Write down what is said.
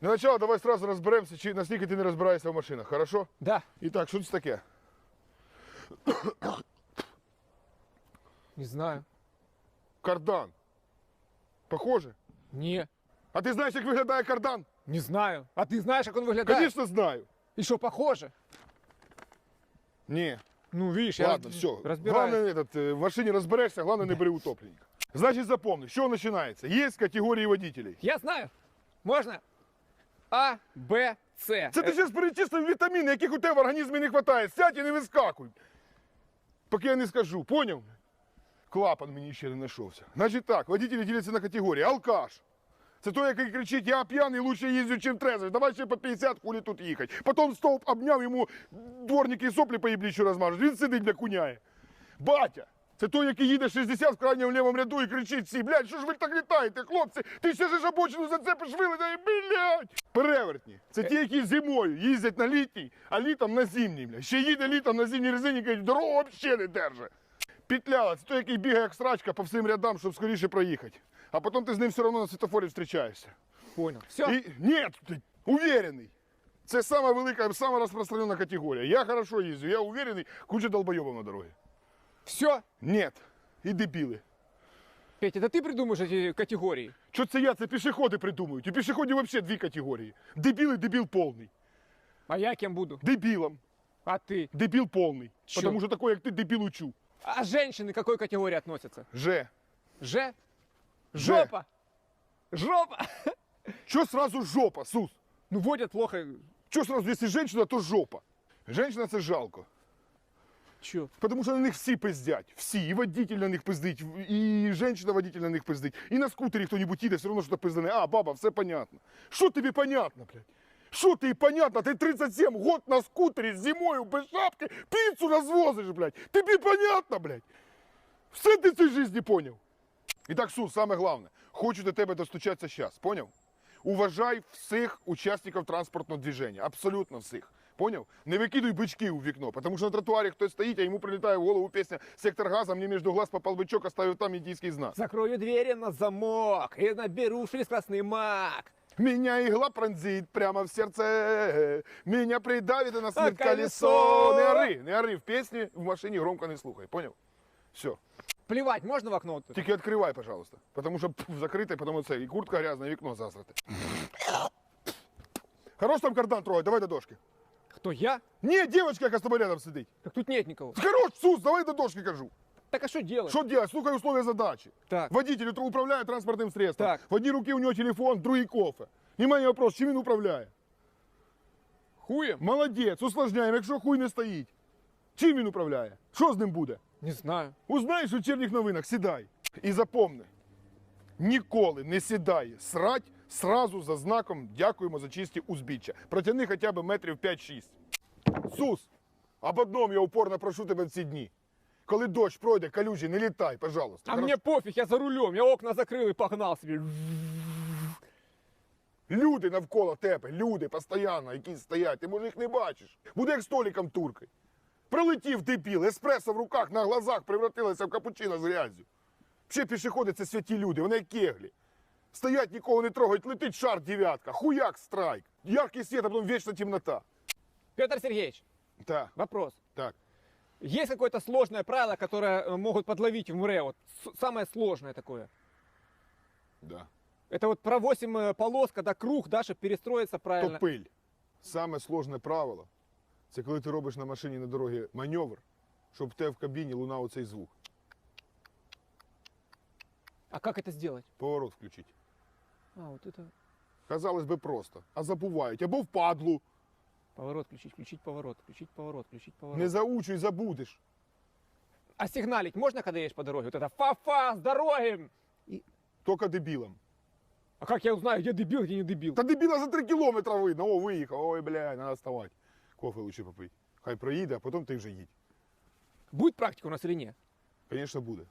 Для начала давай сразу розберемося, чи наскільки ти не розбираєшся в машинах, хорошо? Да. І так, що це таке? Не знаю. Кардан. Похоже? Не. А ти знаєш, як виглядає кардан? Не знаю. А ты знаешь, как он выглядит? Звісно, знаю. И что, похоже? Ні. Ну, видишь, Ладно, я все. разбираюсь. Главное, этот, э, в машине разберешься, главное, не бери утопленника. Значит, запомни, что начинается? Есть категории водителей. Я знаю. Можно? А, Б, С. Це ти зараз перечислив вітаміни, яких у тебе в організмі не вистачає. Сядь і не вискакуй. Поки я не скажу, поняв? Клапан мені ще не знайшовся. Значить так, водителі діляться на категорії. Алкаш. Це той, який кричить, я п'яний, лучше їздю, чим трезвий. Давай ще по 50 хулі тут їхати. Потім стовп обняв йому дворники і соплі по їбліччю розмажуть. Він сидить, бля, куняє. Батя. Це той, який їде 60 в крайньому лівому ряду і кричить всі, блядь, що ж ви так літаєте, хлопці? Ти ще ж обочину зацепиш вилетає, блядь! Перевертні. Це ті, які зимою їздять на літній, а літом на зимній, блядь. Ще їде літом на зимній резині, кажуть, дорогу взагалі не держить. Петляла, це той, який бігає як срачка по всім рядам, щоб скоріше проїхати. А потім ти з ним все одно на світофорі зустрічаєшся. Понял. Все. І, ні, ти уверений. Це сама велика, сама розпространена категорія. Я хорошо їздю, я уверений, куча долбойобів на дорогі. Все. Нет, і дебіли. Петя, да ты придумаешь эти категории. Що це я? Це пішоходи придумують. У пішоходів взагалі дві категорії. Дебіл і дебіл повний. А я кем буду? Дебілом. А ты? Дебіл повний. Чо? Тому що такий, як ти, дебіл учу. А женщины к какой категории относятся? Же. Ж? Жопа. Жопа. Що сразу жопа, Сус? Ну, водят плохо. Що сразу, якщо жінка, то жопа. Женщина це жалко. Че? Потому що на них всі пиздять. Всі. І водитель на них пиздить, і жінка водитель на них пиздить. І на скутері хто-нибудь їде, все одно що пиздане. А, баба, все понятно. Що тобі понятно, блядь? Що тобі понятно? Ти 37 год на скутері зимою без шапки піцу розвозиш, блядь. Тобі понятно, блядь? Все ти в цій житті поняв. І так, Сус, саме головне, хочу до тебе достучатися зараз, поняв? Уважай всіх учасників транспортного движення, абсолютно всіх. Поняв? Не викидуй бички у вікно, тому що на тротуарі хтось стоїть, а йому прилітає в голову пісня «Сектор газа», мені між глаз попал бичок, оставив там індійський знак. Закрою двери на замок и наберу красный мак. Меня игла пронзит прямо в сердце, меня придавит и на смерть А колесо. колесо! Не ори, не ори в пісні, в машині громко не слухай, поняв? Все. Плевать можно в окно? вот это? Тільки відкривай, пожалуйста. Потому що пф, закрите, потому це і куртка грязна, і вікно засрате. Хорош там кардан трогать, давай до дошки. Кто, я? Ні, дівчинка, яка з тобою рядом сидить. Так тут нет никого. Хорош, Сус, давай до дошки кажу. Так а что делать? Що делать? Слухай условия задачі. Так. Водитель утр- управляє транспортним средством. Так. В одній руці у нього телефон, в другій кофе. Внимание, вопрос, чим він управляє? Хуем? Молодець, усложняємо, якщо хуй не стоїть. Чим він управляє? Що з ним буде? Не знаю. Узнаєш у вечірніх новинах, сідай. І запомни, ніколи не сідай срать сразу за знаком дякуємо за чисті узбіччя. Протяни хоча б метрів 5-6. Сус, об одному я упорно прошу тебе в ці дні. Коли дощ пройде, калюжі, не літай, пожалуйста. А Хорошо? мне пофиг, я за рулем. Я окна закрыл и погнал себе. Люди навколо тебе, люди постійно, які стоять, ти може їх не бачиш. Буде як столиком турки. Прилетів дебіл, еспресо в руках на глазах превратилося в капучино з грязю. Ще пішоходи це святі люди, вони як кеглі. Стоять, нікого не трогають, летить шар дев'ятка, хуяк страйк. Яркий світ, а потім вічна темнота. Петр Сергеевич, Так, вопрос. так. Есть какое-то сложное правило, которое э, могут подловить в МРЭ? Вот с- самое сложное такое. Да. Это вот про 8 э, полос, когда круг, да, чтобы перестроиться То правильно. пиль. Саме сложне правило це коли ти робиш на машині на дорогі маневр, щоб в тебе в кабіні лунав оцей звук. А как это сделать? Поворот включить. А, вот это Казалось би просто. А забувають. Або впадлу. поворот включить, включить поворот, включить поворот, включить поворот. Не заучуй, забудеш. А сигналить можно, когда едешь по дороге? Вот это фа-фа с дороги! Тільки дебілам. А как я узнаю, где дебил, где не дебил? Та дебіла за три кілометри видно. О, виїхав. Ой, бля, треба вставати. Кофе лучше попити. Хай проїде, а потім ти вже їдь. Будет практика у нас или нет? Звісно, буде.